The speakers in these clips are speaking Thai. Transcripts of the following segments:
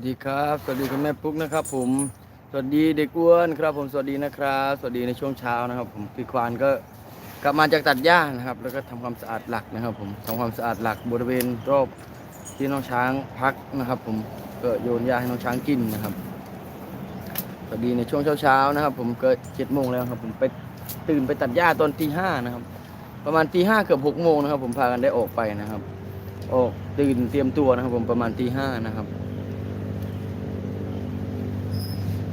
วัสดีครับ สวัสดีคุณแม่ปุ๊กนะครับ ผม สวัสดีเด็กอ้วนครับ ผม สวัสดีนะครับ สวัสดีในช่วงเช้านะครับ ผมพี่ควานก็กลับมาจากตัดหญ้านะครับ แล้วก็ทำความสะอาดหลักนะครับ ผมทำความสะอาดหลักบริเวณรอบที่น้องช้างพักนะครับ ผมก็โยนหญ้าให้น้องช้างกินนะครับ สวัสดีในช่วงเช้าๆนะครับ ผมเกิดเจ็ดโมงแล้วครับ ผมไปตื่นไปตัดหญ้าตอนตีห้านะครับ ประมาณตีห้าเกือบหกโมงนะครับ ผมพากันได้ออกไปนะครับ ออกตื่นเตรียมตัวนะครับ ผมประมาณตีห้านะครับ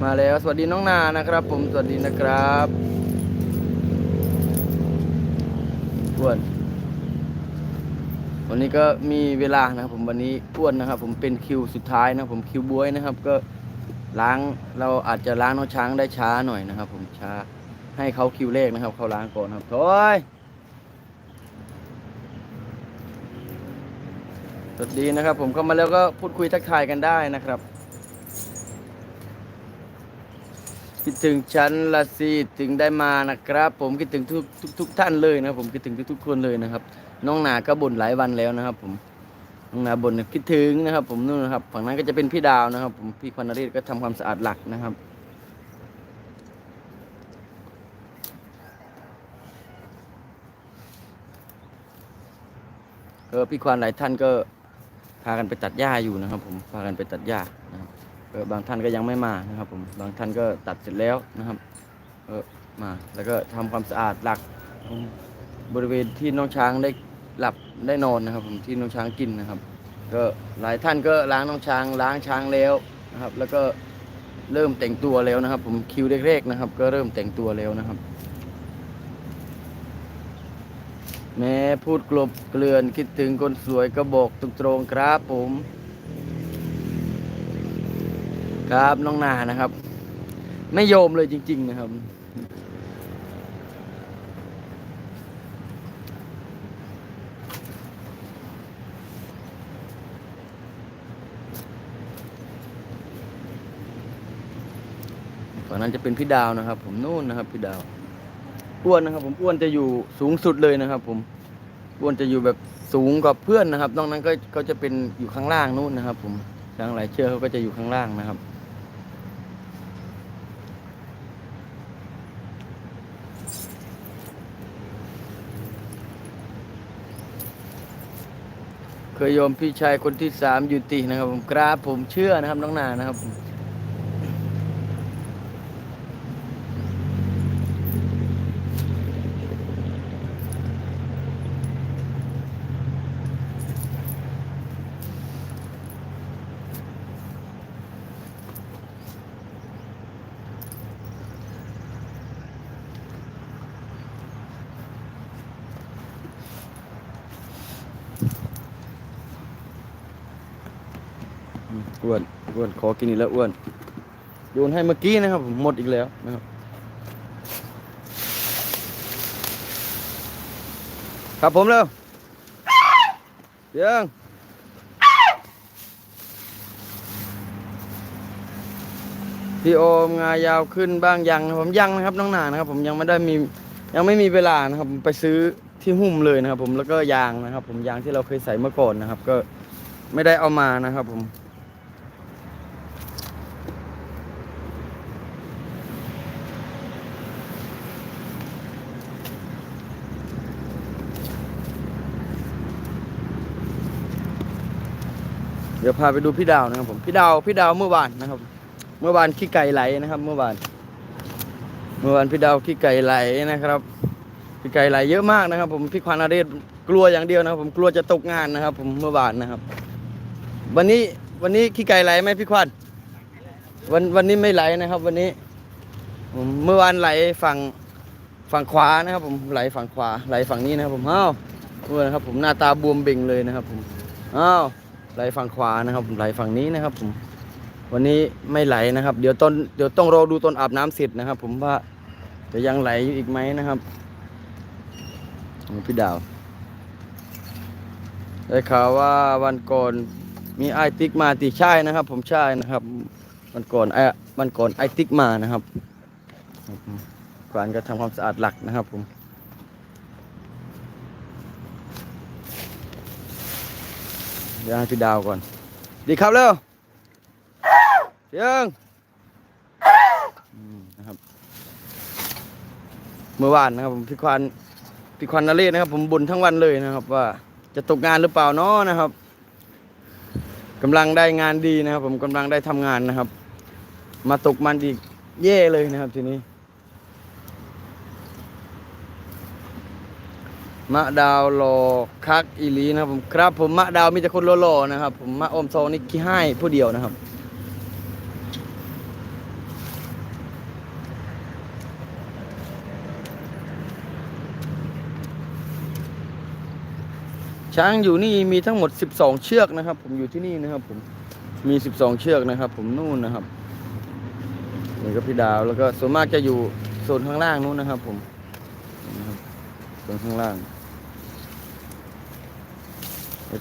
มาแล้วสวัสดีน้องนานะครับ ผมสวัสดีนะครับอ้วนวันนี้ก็มีเวลานะครับผมวันนี้อ้วนนะครับ ผมเป็นคิวสุดท้ายนะผมคิวบวยนะครับ ก็ล้างเราอาจจะล้างน้องช้างได้ช้าหน่อยนะครับ ผมช้าให้เขาคิวเลขนะครับเขาล้างก่อนครับโอ้ยสวัสดีนะครับ ผมเข้ามาแล้วก็พูดคุยทักทายกันได้นะครับ คิดถึงฉันละสิถึงได้มานะครับ ผมคิดถึงทุกทุกทุกท่านเลยนะผมคิดถึงทุกทุกคนเลยนะครับ น้องนาก็บ่นหลายวันแล้วนะครับ ผมน้องนาบ่นคิดถึงนะครับ ผมนู่นนะครับฝั่งนั้นก็จะเป็นพี่ดาวนะครับ ผมพี่ควันนเรศก็ทำความสะอาดหลักนะครับก็พี่ควานหลายท่านก็พากันไปตัดหญ้าอยู่นะครับ ผมพากันไปตัดหญ้านะครับ ก็บางท่านก็ยังไม่มานะครับผมบางท่านก็ตัดเสร็จแล้วนะครับก็มาแล้วก็ทำความสะอาดหลักบริเวณที่น้องช้างได้หลับได้นอนนะครับ ผมที่น้องช้างกินนะครับ ก็หลายท่านก็ล้างน้องช้าง ล้างช้างแล้วนะครับ แล้วก็เริ่มแต่งตัวแล้วนะครับ ผมคิวแรกๆนะครับ ก็เริ่มแต่งตัวแล้วนะครับ แม้พูดกลบเกลื่อนคิดถึงคนสวยก็บอกตรงๆครับผม ครับน้องนานะครับ ไม่โยมเลยจริง ๆ นะครับ ฝั่งนั้นจะเป็นพี่ดาวนะครับ ผมนู่นนะครับ พี่ดาวอ้วนนะครับ ผมอ้วนจะอยู่สูงสุดเลยนะครับ ผมอ้วนจะอยู่แบบสูงกว่าเพื่อนนะครับนอกนั้นก็เขาจะเป็นอยู่ข้างล่างนู่นนะครับ ผมช้างหลายเชือกเขาก็จะอยู่ข้างล่างนะครับ เคยโยมพี่ชายคนที่สามอยู่ตินะครับผมกราบผมเชื่อนะครับน้องนานะครับ อกินอีกแล้วอ้วน โยนให้เมื่อกี้นะครับผมหมดอีกแล้วนะครับ ครับผมเร็วเสียังพี่โอมงายาวขึ้นบ้างยังนะผมยังนะครับน้องหนานะครับ ผมยังไม่ได้มียังไม่มีเวลานะครับไปซื้อที่หุ้มเลยนะครับ ผมแล้วก็ยางนะครับ ผมยางที่เราเคยใส่เมื่อก่อนนะครับ ก็ไม่ได้เอามานะครับ ผม ดี๋ยวพาไปดูพี่ดาวนะครับผมพี่ดาวพี่ดาวเมื่อวานนะครับ เมื่อวานขี้ไก่ไหลนะครับ เมื่อวาน เมื่อวานพี่ดาวขี้ไก่ไหลนะครับขี้ไก่ไหลเยอะมากนะครับ ผมพี่ควานอาเรศกลัวอย่างเดียวนะครับ ผมกลัวจะตกงานนะครับ ผมเมื่อวานนะครับ วันนี้วันนี้ขี้ไก่ไหลไหมพี่ควานวันวันนี้ไม่ไหลนะครับ วันนี้ผมเมื่อวานไหลฝั่งฝั่งขวานะครับ ผมไหลฝั่งขวาไหลฝั่งนี้นะครับ ผมอ้าวดูนะครับ ผมหน้าตาบวมเบ่งเลยนะครับ ผมอ้าว ไหลฝั่งขวานะครับไหลฝั่งนี้นะครับผมวันนี้ไม่ไหลนะครับ เดี๋ยวต้นเดี๋ยวต้องรอดูตอนอาบน้ำเสร็จนะครับ ผมว่าจะยังไหลอยู่อีกไหมนะครับพี่ดาวได้ข่าวว่าวันก่อนมีไอติ๊กมาติใช่นะครับ ผมใช่นะครับวันก่อนไอวันก่อนไอติ๊กมานะครับก่อนก็ทำความสะอาดหลักนะครับผม ดี๋ยวให้พี่ดาวก่อน ดีครับเร็วเสียงนะครับ เมื่อวานนะครับผมพี่ควันพี่ควันนาเรศนะครับ ผมบ่นทั้งวันเลยนะครับ ว่าจะตกงานหรือเปล่าเนาะนะครับกำลังได้งานดีนะครับ ผมกำลังได้ทำงานนะครับ มาตกมันอีกแย่เลยนะครับทีนี้ มะดาวรอคักอีลีนะครับผมครับ ผมมะดาวมีแต่คนหล่อๆนะครับ ผมมะอมโซนี่ขี้ให้ผู้เดียวนะครับช้างอยู่นี่มีทั้งหมด 12 เชือกนะครับ ผมอยู่ที่นี่นะครับ ผมมี 12 เชือกนะครับ ผมนู่นนะครับนี่ก็พี่ดาวแล้วก็ส่วนมากจะอยู่โซนข้างล่างนู้นนะครับ ผมโซนข้างล่าง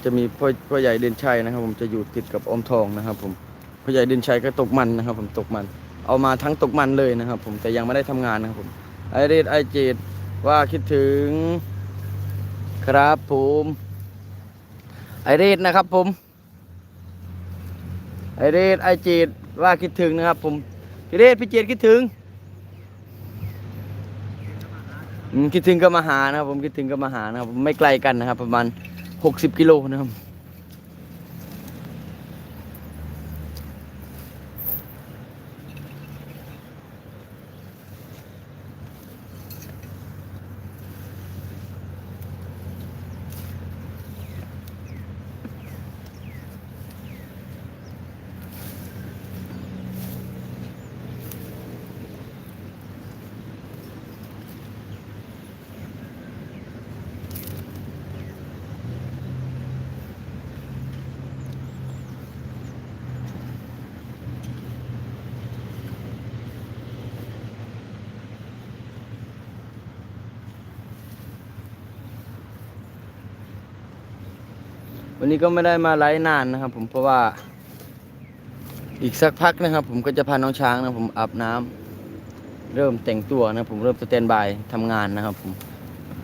จะมีพ่อพ่อใหญ่เด่นชัยนะครับ ผมจะอยู่ติดกับอมทองนะครับ ผมพ่อใหญ่เด่นชัยก็ตกมันนะครับ ผมตกมัน เอามาทั้งตกมันเลยนะครับ ผมแต่ยังไม่ได้ทำงานนะครับผมไอเรดไอเจดว่าคิดถึงครับผมไอเรดนะครับผมไอเรดไอเจดว่าคิดถึงนะครับ ผมพี่เรดพี่เจดคิดถึงคิดถึงก็มาหานะครับ ผมคิดถึงก็มาหานะครับผมไม่ไกลกันนะครับ ประมาณ หกสิบกิโลนะครับ วันนี้ก็ไม่ได้มาไลฟ์นานนะครับ ผมเพราะว่า อีกสักพักนะครับ ผมก็จะพาน้องช้างนะผมอาบน้ำเริ่มแต่งตัวนะผมเริ่มสแตนบายทำงานนะครับ ผม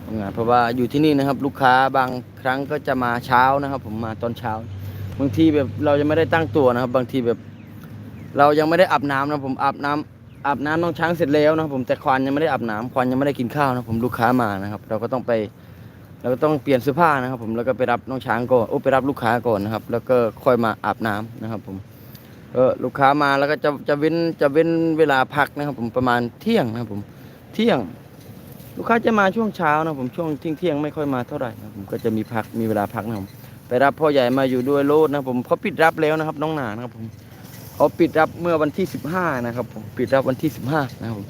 ทำงาน เพราะว่าอยู่ที่นี่นะครับ ลูกค้าบางครั้งก็จะมาเช้านะครับ ผมมาตอนเช้า บางทีแบบเรายังไม่ได้ตั้งตัวนะครับ บางทีแบบ เรายังไม่ได้อาบน้ำนะผมอาบน้ำอาบน้ำน้องช้างเสร็จแล้วนะครับผมแต่ควานยังไม่ได้อาบน้ำควานยังไม่ได้กินข้าวนะผมลูกค้ามานะครับ เราก็ต้องไป เราก็ต้องเปลี่ยนเสื้อผ้านะครับ ผมแล้วก็ไปรับน้องช้างก่อนโอ้ไปรับลูกค้าก่อนนะครับ แล้วก็ค่อยมาอาบน้ำนะครับ ผมเออลูกค้ามาแล้วก็จะจะเว้นจะเว้นเวลาพักนะครับ ผมประมาณเที่ยงนะครับ ผมเที่ยง ลูกค้าจะมาช่วงเช้านะผมช่วงเที่ยงเที่ยงไม่ค่อยมาเท่าไหร่นะผมก็จะมีพักมีเวลาพักนะครับผมไปรับพ่อใหญ่มาอยู่ด้วยโลดนะผมเขาปิดรับแล้วนะครับ น้องหนานะครับ ผมเขาปิดรับเมื่อวันที่สิบห้านะครับ ผมปิดรับวันที่สิบห้านะครับผม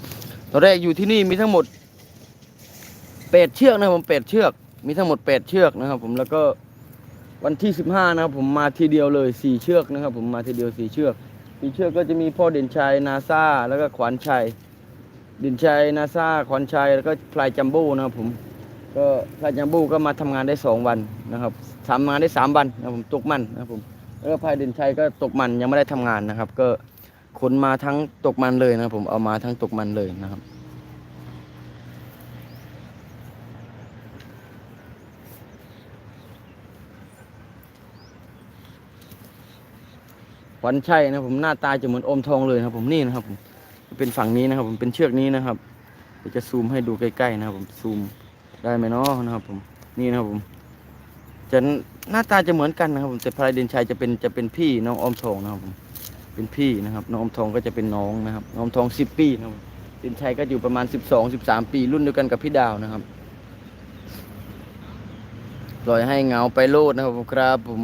ตอนแรกอยู่ที่นี่มีทั้งหมดแปดเชือกนะผมแปดเชือก มีทั้งหมด 8 เชือกนะครับ ผมแล้วก็วันที่ 15 นะครับ ผมมาทีเดียวเลย 4 เชือกนะครับ ผมมาทีเดียว 4 เชือกสีเชือกก็จะมีพ่อเด่นชัยนาซาแล้วก็ขวัญชัยเด่นชัยนาซาขวัญชัยแล้วก็พลายจัมโบ้นะครับผมก็พลายจัมโบ้ก็มาทำงานได้ 2 วันนะครับทำงานได้ 3 วันนะครับผมตกมันนะครับผมแล้วก็พลายเด่นชัยก็ตกมันยังไม่ได้ทำงานนะครับ ก็ขนมาทั้งตกมันเลยนะครับผมเอามาทั้งตกมันเลยนะครับ ขวัญชัยนะผมหน้าตาจะเหมือนอมทองเลยครับผมนี่นะครับผมเป็นฝั่งนี้นะครับ ผมเป็นเชือกนี้นะครับเดี๋ยวจะซูมให้ดูใกล้ๆนะครับ ผมซูมได้ไหมเนาะนะครับผมนี่นะครับผมจะหน้าตาจะเหมือนกันนะครับผมแต่พลายเดนชัยจะเป็นจะเป็นพี่น้องอมทองนะครับผมเป็นพี่นะครับน้องอมทองก็จะเป็นน้องนะครับน้องอมทองสิบปีนะครับเดนชัยก็อยู่ประมาณสิบสองสิบสามปีรุ่นเดียวกันกับพี่ดาวนะครับปล่อยให้เงาไปโลดนะครับผมครับผม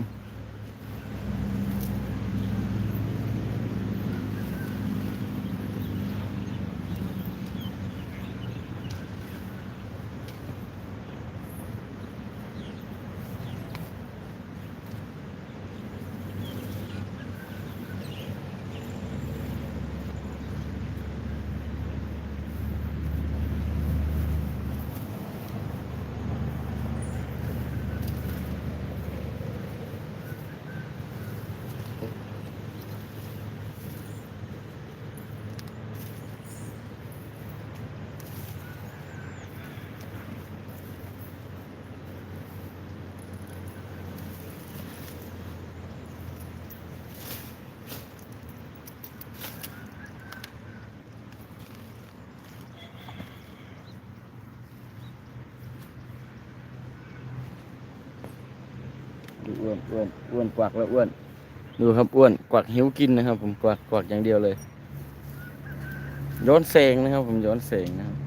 อ้วนอ้วนอ้วนกวักแล้วอ้วน ดูครับอ้วนกวักหิวกินนะครับ ผมกวักกวักอย่างเดียวเลยย้อนเสงนะครับ ผมย้อนเสงนะครับ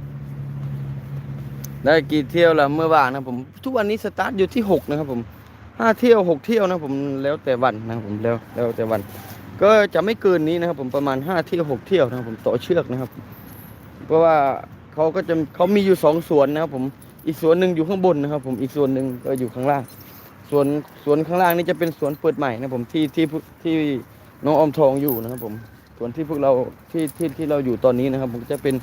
ได้กี่เที่ยวละเมื่อวานนะผมทุกวันนี้สตาร์ทอยู่ที่หกนะครับ ผมห้าเที่ยวหกเที่ยวนะผมแล้วแต่วันนะครับผมแล้วแล้วแต่วัน ก็จะไม่เกินนี้นะครับ ผมประมาณห้าเที่ยวหกเที่ยวนะครับ ผมต่อเชือกนะครับ เพราะว่าเขาก็จะเขามีอยู่สองสวนนะครับ ผมอีกสวนหนึ่งอยู่ข้างบนนะครับ ผมอีกส่วนหนึ่งก็อยู่ข้างล่าง ส่วนสวนข้างล่างนี่จะเป็นสวนเปิดใหม่นะผมที่ที่ที่น้องอมทองอยู่นะครับผมส่วนที่พวกเราที่ที่ที่เราอยู่ตอนนี้นะครับ ผมจะเป็น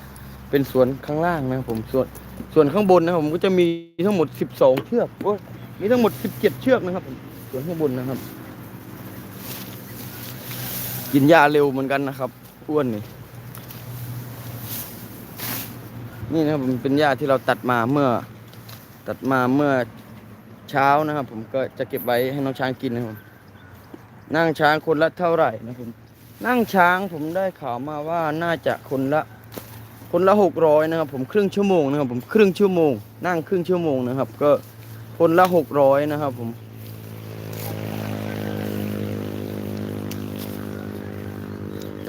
เป็นสวนข้างล่างนะครับผมส่วนส่วนข้างบนนะครับผมก็จะมีทั้งหมด 12 เชือกโอ้ยมีทั้งหมด 17 เชือกนะครับผมส่วนข้างบนนะครับ กินหญ้าเร็วเหมือนกันนะครับอ้วนนี่นี่นะครับผมเป็นหญ้าที่เราตัดมาเมื่อ ตัดมาเมื่อ เช้านะครับ ผมก็จะเก็บไว้ให้น้องช้างกินนะครับนั่งช้างคนละเท่าไหร่นะครับผมนั่งช้างผมได้ข่าวมาว่าน่าจะคนละ คนละหกร้อยนะครับ ผมครึ่งชั่วโมงนะครับ ผมครึ่งชั่วโมง นั่งครึ่งชั่วโมงนะครับ ก็คนละหกร้อยนะครับ ผม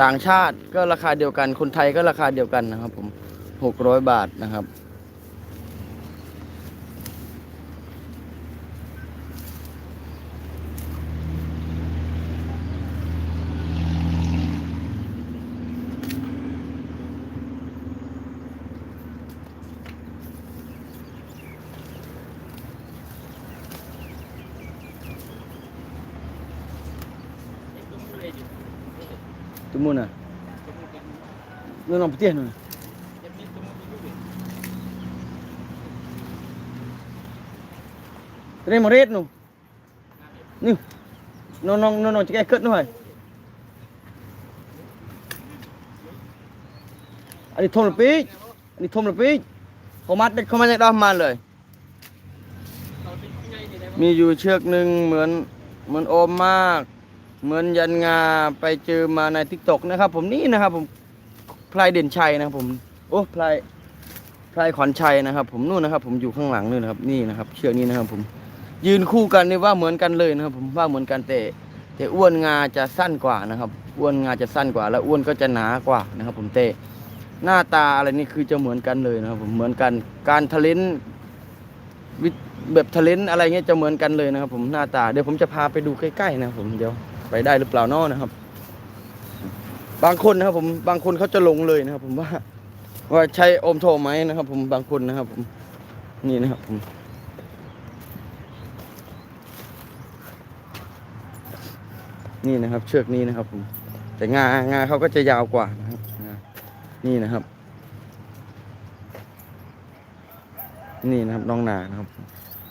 ต่างชาติก็ราคาเดียวกัน คนไทยก็ราคาเดียวกันนะครับ ผมหกร้อยบาทนะครับ Temu na. Lu nang putih nu. Tadi mau red nu. Ni. No no no no cakap ket nu hai. อันนี้ทมละปีอันนี้ทมละปีกเขามัดเด็ดเขามาจากดอมมาเลยมีอยู่เชือกหนึ่งเหมือนเหมือนโอมมาก เหมือนยันงาไปเจอมาในทิกตกนะครับ ผมนี่นะครับผมพลายเด่นชัยนะครับผมโอ้พลายพลายขวัญชัยนะครับ ผมนู่นนะครับ ผมอยู่ข้างหลังนู่นนะครับนี่นะครับ เชือกนี้นะครับ ผมยืนคู่กันนี่ว่าเหมือนกันเลยนะครับ ผมว่าเหมือนกันแต่แต่อ้วนงาจะสั้นกว่านะครับอ้วนงาจะสั้นกว่า แล้วอ้วนก็จะหนากว่านะครับ ผมแต่หน้าตาอะไรนี่คือจะเหมือนกันเลยนะครับ ผมเหมือนกันการทะเลนแบบทะเลนอะไรเงี้ยจะเหมือนกันเลยนะครับ ผมหน้าตาเดี๋ยวผมจะพาไปดูใกล้ๆนะครับผมเดี๋ยว ไปได้หรือเปล่านอนะครับ บางคนนะครับ ผมบางคนเขาจะลงเลยนะครับ ผมว่า ว่าใช้โอมโทไหมนะครับ ผมบางคนนะครับ ผมนี่นะครับผมนี่นะครับ เชือกนี้นะครับ ผม แต่งางาเขาก็จะยาวกว่านะครับนี่นะครับ นี่นะครับน้องนานะครับ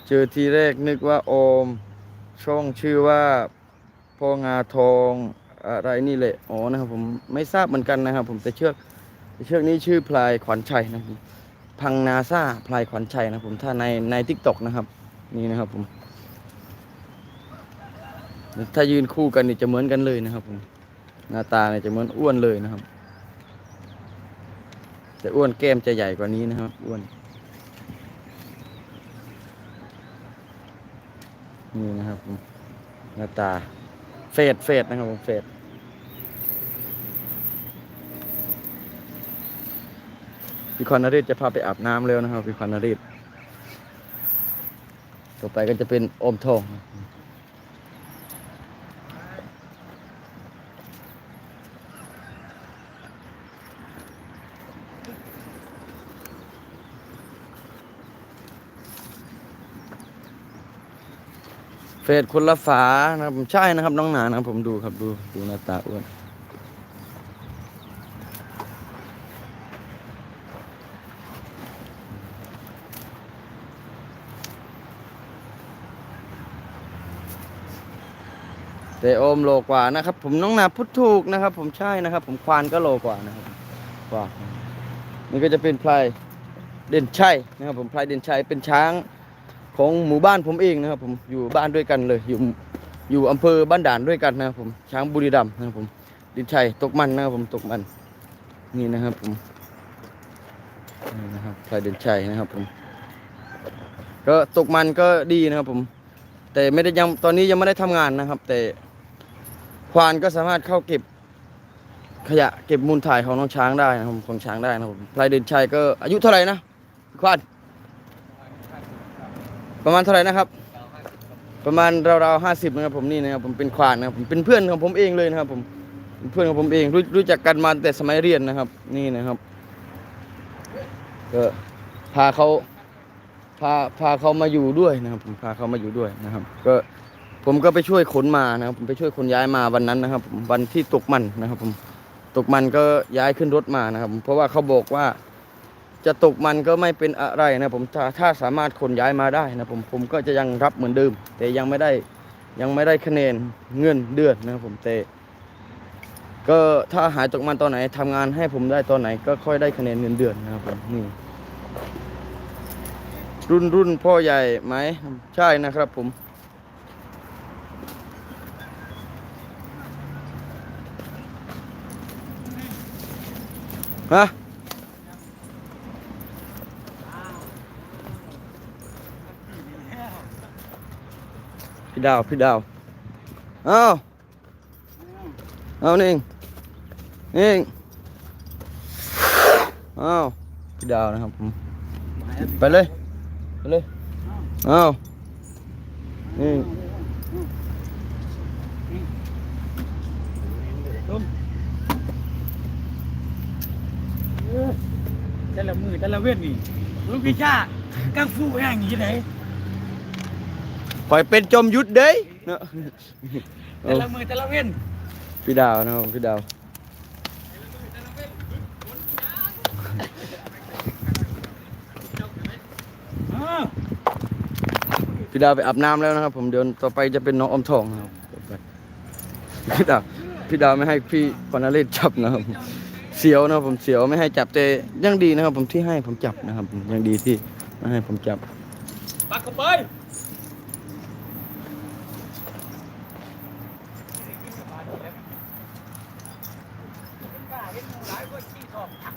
เจอทีแรกนึกว่าโอมช่องชื่อว่า พองาทองอะไรนี่แหละอ๋อนะครับผมไม่ทราบเหมือนกันนะครับ ผมแต่เชือกเชือกนี้ชื่อพลายขวัญชัยนะครับผมพังนาซาพลายขวัญชัยนะผมถ้าในในทิกตอกนะครับ นี่นะครับผมถ้ายืนคู่กันนี่จะเหมือนกันเลยนะครับผมหน้าตาเนี่ยจะเหมือนอ้วนเลยนะครับ แต่อ้วนแก้มจะใหญ่กว่านี้นะครับอ้วนนี่นะครับผมหน้าตา เฟดเฟดนะครับผมเฟดพี่คอนนริศจะพาไปอาบน้ำแล้วนะครับพี่คอนนริศต่อไปก็จะเป็นโอมทอง ฟดคนละฝานะครับผมใช่นะครับ น้องหนานะครับ ผมดูครับดูดูหน้าตาอ้วนแต่โอมโลกว่านะครับ ผมน้องนาพูดถูกนะครับ ผมใช่นะครับ ผมควานก็โลกว่านะครับกว่านี่ก็จะเป็นพลายเด่นชัยนะครับ ผมพลายเด่นชัยเป็นช้าง ของหมู่บ้านผมเองนะครับผมอยู่บ้านด้วยกันเลย อยู่อยู่อำเภอบ้านด่านด้วยกันนะครับผมช้างบุรีรัมย์นะครับผมเด่นชัยตกมันนะครับผมตกมันนี่นะครับผมนี่นะครับพลายเด่นชัยนะครับผมก็ตกมันก็ดีนะครับผม แต่ไม่ได้ยังตอนนี้ยังไม่ได้ทำงานนะครับ แต่ควานก็สามารถเข้าเก็บขยะเก็บมูลถ่ายของน้องช้างได้นะครับของช้างได้นะครับผมพลายเด่นชัยก็อายุเท่าไหร่นะควาน ประมาณเท่าไหร่นะครับ ประมาณราวๆห้าสิบนะครับผมนี่นะครับผมเป็นควานนะครับผมเป็นเพื่อนของผมเองเลยนะครับ ผมเพื่อนของผมเองรู้รู้จักกันมาแต่สมัยเรียนนะครับ นี่นะครับก็พาเขาพาพาเขามาอยู่ด้วยนะครับผมพาเขามาอยู่ด้วยนะครับ ก็ผมก็ไปช่วยขนมานะครับผมไปช่วยขนย้ายมาวันนั้นนะครับ วันที่ตกมันนะครับ ผมตกมันก็ย้ายขึ้นรถมานะครับ เพราะว่าเขาบอกว่า จะตกมันก็ไม่เป็นอะไรนะผมถ้าถ้าสามารถขนย้ายมาได้นะผมผมก็จะยังรับเหมือนเดิม แต่ยังไม่ได้ยังไม่ได้คะแนนเงินเดือนนะผมแต่ก็ถ้าหายตกมันตอนไหนทำงานให้ผมได้ตอนไหนก็ค่อยได้คะแนนเงินเดือนนะครับผมนี่รุ่นรุ่นพ่อใหญ่ไหมใช่นะครับผม ฮะ พี่ดาว พี่ดาว เอาเอานิ่งนิ่งเอาพี่ดาวนะครับผมไปเลย ไปเลย เอานิ่งแต่ละมือแต่ละเว้นนี่ลูกพิชากังฟูแห้งอย่างนี้ไหน ปล่อยเป็นจอมยุทธเด้ยเนอะแต่ละมือแต่ละเว้นพี่ดาวนะครับพี่ดาวอ้าวพี่ดาวไปอาบน้ำแล้วนะครับ ผมเดี๋ยวต่อไปจะเป็นน้องอมทองนะครับพี่ดาวพี่ดาวไม่ให้พี่ปนเรศจับนะครับเสียวนะครับผมเสียวไม่ให้จับแต่ยังดีนะครับ ผมที่ให้ผมจับนะครับผมยังดีที่ไม่ให้ผมจับปักเข้าไป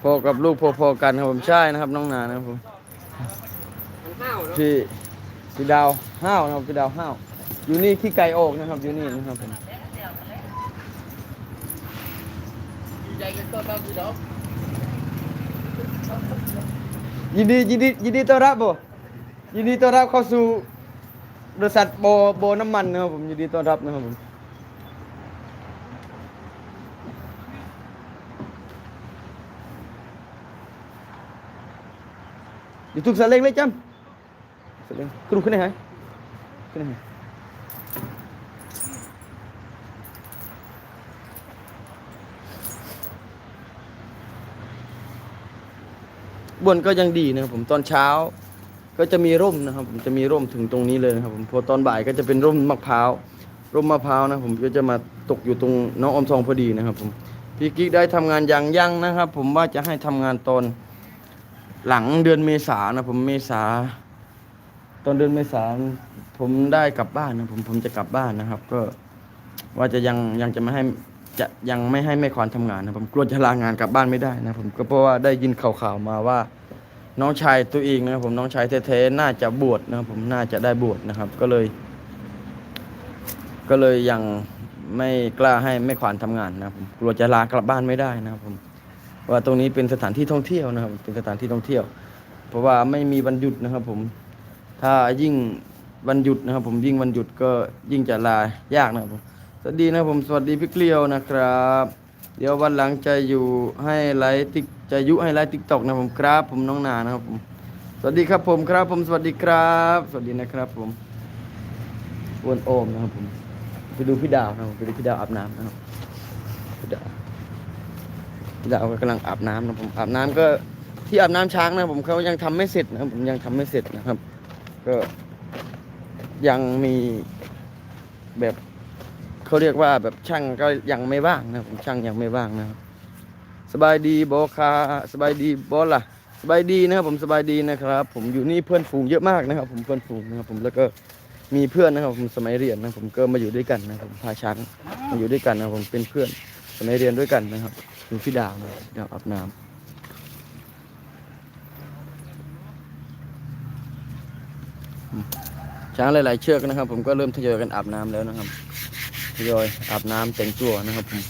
พอกับลูกพอๆกันครับผมใช่นะครับ น้องนานะครับผมพี่พี่ดาวห้าวนะครับพี่ดาวห้าวอยู่นี่ขี้ไก่ออกนะครับอยู่นี่นะครับผมยินดียินดียินดีต้อนรับบ่ยินดีต้อนรับเข้าสู่บริษัทโบโบน้ำมันนะครับผมยินดีต้อนรับนะครับผม อยู่ทุกสเล้งเลยจำสเล้งขึ้นขึ้นไหนหายขึ้นไหนหายบนก็ยังดีนะครับผมตอนเช้าก็จะมีร่มนะครับ ผมจะมีร่มถึงตรงนี้เลยนะครับผมพอตอนบ่ายก็จะเป็นร่มมะพร้าวร่มมะพร้าวนะผมก็จะมาตกอยู่ตรงน้องอมทองพอดีนะครับผมพี่กิ๊กได้ทำงานยังยังนะครับ ผมว่าจะให้ทำงานตอน หลังเดือนเมษานะผมเมษา ตอนเดือนเมษาผมได้กลับบ้านนะผมผมจะกลับบ้านนะครับ ก็ว่าจะยังยังจะไม่ให้จะยังไม่ให้แม่ควานทำงานนะผมกลัวจะลางานกลับบ้านไม่ได้นะผมก็เพราะว่าได้ยินข่าวๆมาว่า น้องชายตัวเองนะครับผมน้องชายแท้ๆน่าจะบวชนะครับผมน่าจะได้บวชนะครับ ก็เลย ก็เลยยังไม่กล้าให้แม่ควานทำงานนะผมกลัวจะลากลับบ้านไม่ได้นะครับผม ว่าตรงนี้เป็นสถานที่ท่องเที่ยวนะครับ เป็นสถานที่ท่องเที่ยว เพราะว่าไม่มีวันหยุดนะครับผมถ้ายิ่งวันหยุดนะครับ ผมยิ่งวันหยุดก็ยิ่งจะลายากนะครับผมสวัสดีนะครับผมสวัสดีพี่เกลียวนะครับ เดี๋ยววันหลังจะอยู่ให้ไลฟ์ติ๊กจะยุให้ไลฟ์ติ๊กตอกนะผมครับ ผมน้องนานะครับผมสวัสดีครับผมครับ ผมสวัสดีครับ สวัสดีนะครับ ผมวนโอมนะครับผมไปดูพี่ดาวนะครับไปดูพี่ดาวอาบน้ำนะครับ ดาวก็กำลังอาบน้ำนะผมอาบน้ำก็ที่อาบน้ำช้างนะผมเขายังทำไม่เสร็จนะผมยังทำไม่เสร็จนะครับ ก็ยังมีแบบเขาเรียกว่าแบบช่างก็ยังไม่ว่างนะผมช่างยังไม่ว่างนะครับสบายดีบอคาสบายดีบอล่ะสบายดีนะครับผมสบายดีนะครับ ผมอยู่นี่เพื่อนฝูงเยอะมากนะครับ ผมเพื่อนฝูงนะครับ ผมแล้วก็มีเพื่อนนะครับ ผมสมัยเรียนนะผมก็มาอยู่ด้วยกันนะครับผมพาช้างมาอยู่ด้วยกันนะผมเป็นเพื่อนสมัยเรียนด้วยกันนะครับ เป็นพี่ดาวนะพี่ดาวอาบน้ำช้างหลาย ๆ เชือกนะครับ ผมก็เริ่มทยอยกันอาบน้ำแล้วนะครับทยอยอาบน้ำแต่งตัวนะครับผม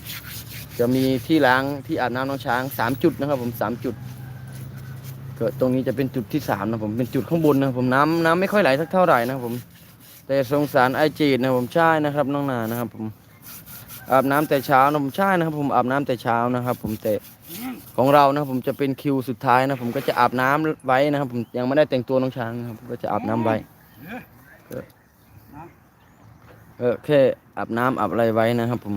จะมีที่ล้างที่อาบน้ำน้องช้างสามจุดนะครับ ผมสามจุดเก็ตรงนี้จะเป็นจุดที่สามนะผมเป็นจุดข้างบนนะผมน้ำน้ำไม่ค่อยไหลสักเท่าไหร่นะครับผม แต่สงสารไอจีดนะผมใช่นะครับน้องนานะครับผม อาบน้ำแต่เช้านะผมใช่นะครับ ผมอาบน้ำแต่เช้านะครับ ผมแต่ของเรานะครับผมจะเป็นคิวสุดท้ายนะผมก็จะอาบน้ำไว้นะครับ ผมยังไม่ได้แต่งตัวน้องช้างนะครับก็จะอาบน้ำไว้เออเออแค่อาบน้ำอาบอะไรไว้นะครับ ผม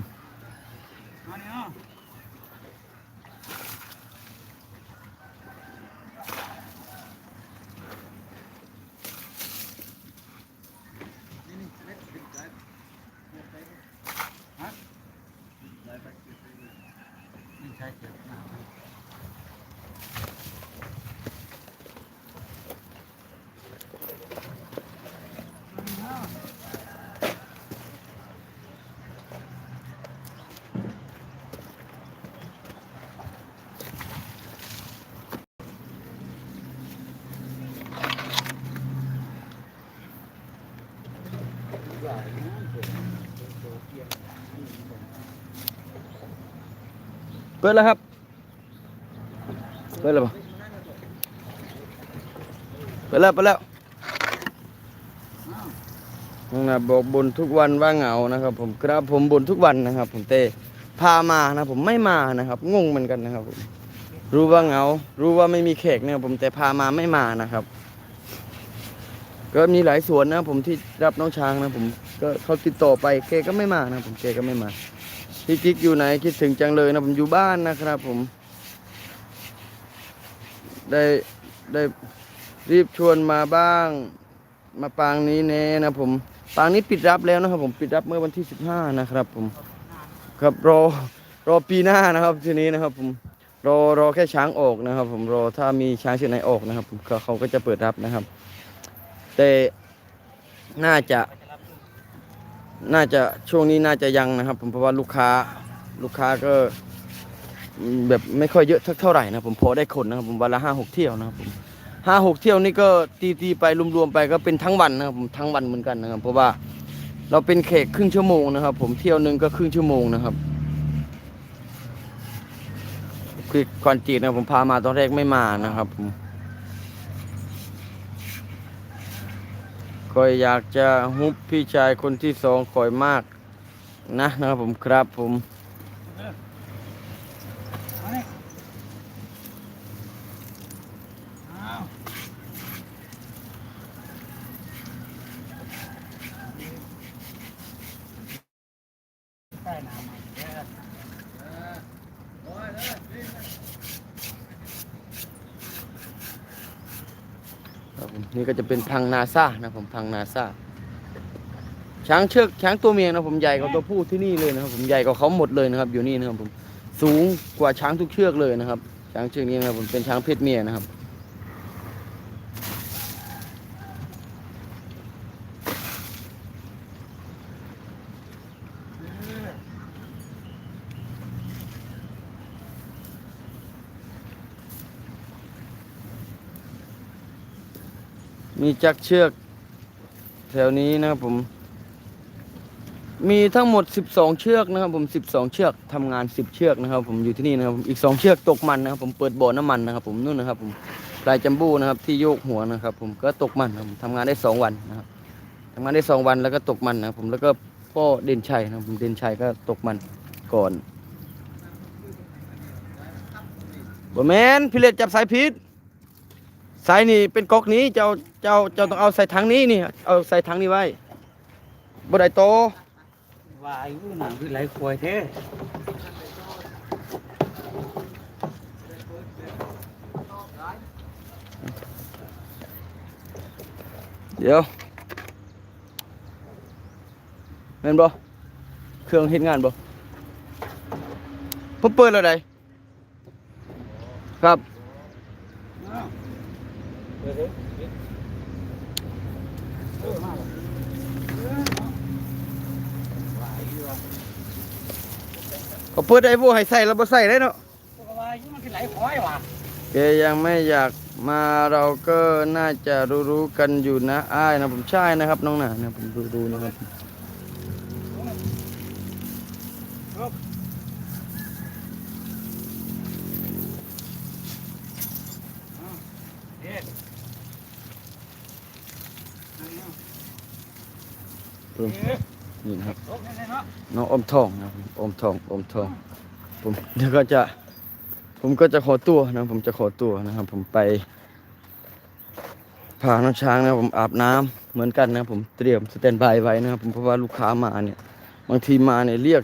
ปิดแล้วครับ เปิดแล้วปะเปิดแล้วเปิดแล้วน้องนาบอกบนทุกวันว่าเหงานะครับ ผมครับผมบนทุกวันนะครับ ผมเต้พามานะ ผมไม่มานะครับงงเหมือนกันนะครับผมรู้ว่าเหงา รู้ว่าไม่มีแขกเนี่ยผมแต่พามาไม่มานะครับ ก็มีหลายสวนนะ ผมที่รับน้องช้างนะ ผมก็เขาติดต่อไปแกก็ไม่มานะ ผมแกก็ไม่มา พี่กิ๊กอยู่ไหนคิดถึงจังเลยนะผมอยู่บ้านนะครับผม ได้ได้รีบชวนมาบ้าง มาปางนี้แน่นะผม ปางนี้ปิดรับแล้วนะครับ ผมปิดรับเมื่อวันที่สิบห้านะครับผม ครับรอรอปีหน้านะครับทีนี้นะครับ ผมรอรอแค่ช้างออกนะครับ ผมรอถ้ามีช้างเชือกไหนออกนะครับผมเขาก็จะเปิดรับนะครับ แต่น่าจะ น่าจะช่วงนี้น่าจะยังนะครับ ผมเพราะว่าลูกค้าลูกค้าก็แบบไม่ค่อยเยอะเท่าไหร่นะผมพอได้คนนะครับผมวันละห้าหกเที่ยวนะครับผมห้าหกเที่ยวนี่ก็ตีตีไปรวมๆไปก็เป็นทั้งวันนะครับผมทั้งวันเหมือนกันนะครับ เพราะว่าเราเป็นเขกครึ่งชั่วโมงนะครับ ผมเที่ยวหนึ่งก็ครึ่งชั่วโมงนะครับคือควันจีนนะผมพามาตอนแรกไม่มานะครับผม คอยอยากจะฮุบพี่ชายคนที่สองคอยมากนะนะครับผมครับผม มาเนี่ยอ้าวใต้น้ำมาเด้อ ครับผม นี้ก็จะเป็นพังนาซานะผมพังนาซาช้างเชือกช้างตัวเมียนะผมใหญ่กว่าตัวผู้ที่นี่เลยนะครับ ผมใหญ่กว่าเขาหมดเลยนะครับ อยู่นี่นะครับผมสูงกว่าช้างทุกเชือกเลยนะครับ ช้างเชือกนี้นะครับผมเป็นช้างเพศเมียนะครับ มีจักเชือก แถวนี้นะครับผม มีทั้งหมด 12 เชือกนะครับ ผม 12 เชือกทำงาน 10 เชือกนะครับ ผมอยู่ที่นี่นะครับอีก 2 เชือกตกมันนะครับ ผมเปิดบ่อน้ำมันนะครับ ผมนู่นนะครับ ผมปลายจัมบ้นะครับ ที่โยกหัวนะครับ ผมก็ตกมันครับทำงานได้ 2 วันนะครับทำงานได้ 2 วันแล้วก็ตกมันนะครับผมแล้วก็พ่อเด่นชัยนะครับผมเด่นชัยก็ตกมันก่อนบ่แมนพี่เล็ดจับสายพิษ สายนี่เป็นก๊อกนี้เจ้าเจ้าเจ้าต้องเอาใส่ถังนี้นี่ เอาใส่ถังนี้ไว้บ่ได้โตวายอู้หนังคือไหลควายแท้เดี๋ยวแม่นบ่เครื่องเฮ็ดงานบ่ผมเปิดแล้วไดครับ อ้าวเดี๋ยวเดี๋ยวเดี๋ยวเออมาแล้วเออเอาวายอยู่ว่ะ ก็เปิดได้บ่ให้ใส่แล้วบ่ใส่ได้เนาะพวกวายอยู่มันคือไหลควายว่ะแกยังไม่อยากมาเราก็น่าจะรู้ๆกันอยู่นะอ้ายนะผมใช่นะครับ น้องหนานะผมรู้ๆนะครับเอ๊ะนี่นะครับลบแน่ๆเนาะน้องอมทองนะครับ อมทองอมทองผมเดี๋ยวก็จะ ผมก็จะขอตัวนะ ผมจะขอตัวนะครับ ผมไปพาน้องช้างนะผมอาบน้ำเหมือนกันนะผมเตรียมสแตนบายไว้นะครับผมเพราะว่าลูกค้ามาเนี่ย บางทีมาเนี่ยเรียก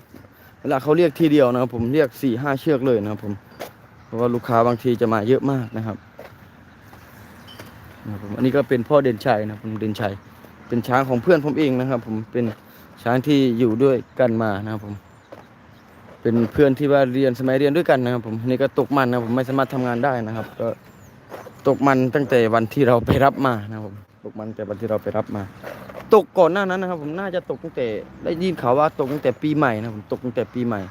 เวลาเขาเรียกทีเดียวนะครับผมเรียกสี่ห้าเชือกเลยนะครับผมเพราะว่าลูกค้าบางทีจะมาเยอะมากนะครับนะผมอันนี้ก็เป็นพ่อเด่นชัยนะผมเด่นชัยเป็นช้างของเพื่อนผมเองนะครับ ผมเป็นช้างที่อยู่ด้วยกันมานะครับผม เป็นเพื่อนที่ว่าเรียนสมัยเรียนด้วยกันนะครับผมนี่ก็ตกมันนะผมไม่สามารถทำงานได้นะครับ ก็ตกมันตั้งแต่วันที่เราไปรับมานะครับผมตกมันแต่วันที่เราไปรับมา ตกก่อนหน้านั้นนะครับ ผมน่าจะตกตั้งแต่ได้ยินข่าวว่าตกตั้งแต่ปีใหม่นะครับผมตกตั้งแต่ปีใหม่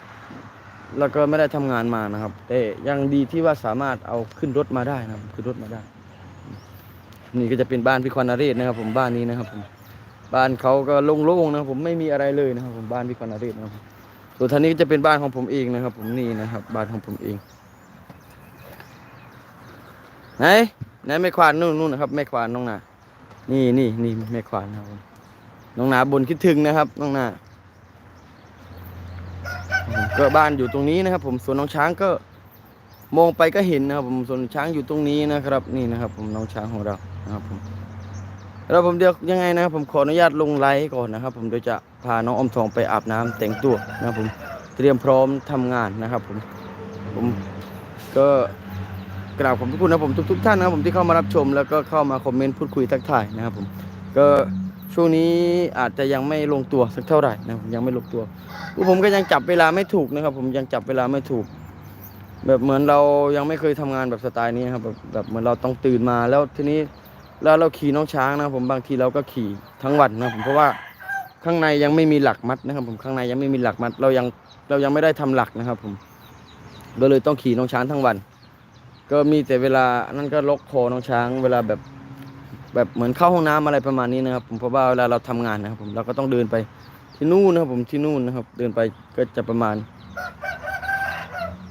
แล้วก็ไม่ได้ทำงานมานะครับ แต่ยังดีที่ว่าสามารถเอาขึ้นรถมาได้นะครับขึ้นรถมาได้ นี่ก็จะเป็นบ้านพี่ควันนเรศนะครับ ผมบ้านนี้นะครับผมบ้านเขาก็โล่งๆนะครับผมไม่มีอะไรเลยนะครับ ผมบ้านพี่ควันนเรศนะครับ ส่วนทางนี้ก็จะเป็นบ้านของผมเองนะครับ ผมนี่นะครับ บ้านของผมเอง ไหนไหนแม่ควานนู่นนู่นนะครับแม่ควานน้องนานี่นี่นี่แม่ควานนะครับน้องนาบนคิดถึงนะครับน้องนาก็บ้านอยู่ตรงนี้นะครับ ผมส่วนน้องช้างก็มองไปก็เห็นนะครับ ผมส่วนช้างอยู่ตรงนี้นะครับ นี่นะครับ ผมน้องช้างของเรานะครับผม แล้วผมเดี๋ยวยังไงนะครับผมขออนุญาตลงไลฟ์ก่อนนะครับ ผมเดี๋ยวจะพาน้องอมทองไปอาบน้ำแต่งตัวนะครับผมเตรียมพร้อมทำงานนะครับผมผมก็กราบขอบพระคุณนะผมทุก ๆ ท่านนะครับผมที่เข้ามารับชม แล้วก็เข้ามาคอมเมนต์พูดคุยทักทายนะครับผมก็ช่วงนี้อาจจะยังไม่ลงตัวสักเท่าไหร่นะครับยังไม่ลงตัวผมก็ยังจับเวลาไม่ถูกนะครับ ผมยังจับเวลาไม่ถูก แบบเหมือนเรายังไม่เคยทำงานแบบสไตล์นี้ครับแบบแบบเหมือนเราต้องตื่นมาแล้วทีนี้ แล้วเราขี่น้องช้างนะครับผมบางทีเราก็ขี่ทั้งวันนะผมเพราะว่าข้างในยังไม่มีหลักมัดนะครับ ผมข้างในยังไม่มีหลักมัด เรายังเรายังไม่ได้ทำหลักนะครับ ผมก็เลยต้องขี่น้องช้างทั้งวัน ก็มีแต่เวลานั่นก็ล็อกคอน้องช้าง เวลาแบบแบบเหมือนเข้าห้องน้ำอะไรประมาณนี้นะครับ ผมเพราะว่าเวลาเราทำงานนะครับ ผมเราก็ต้องเดินไปที่นู่นนะครับ ผมที่นู่นนะครับ เดินไปก็จะประมาณ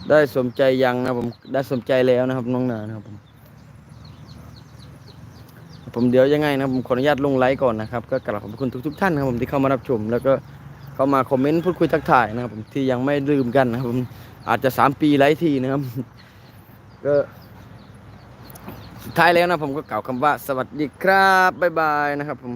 ได้สมใจยังนะผมได้สมใจแล้วนะครับน้องนานะครับผม ผมเดี๋ยวยังไงนะผมขออนุญาตลงไลค์ก่อนนะครับก็กราบขอบคุณทุกๆท่านนะครับผมที่เข้ามารับชม แล้วก็เข้ามาคอมเมนต์พูดคุยทักทายนะครับผมที่ยังไม่ลืมกันนะครับผมอาจจะสามปีไลฟ์ทีนะครับก็สุดท้ายแล้วนะผมก็กล่าวคำว่าสวัสดีครับบ๊ายบายนะครับผม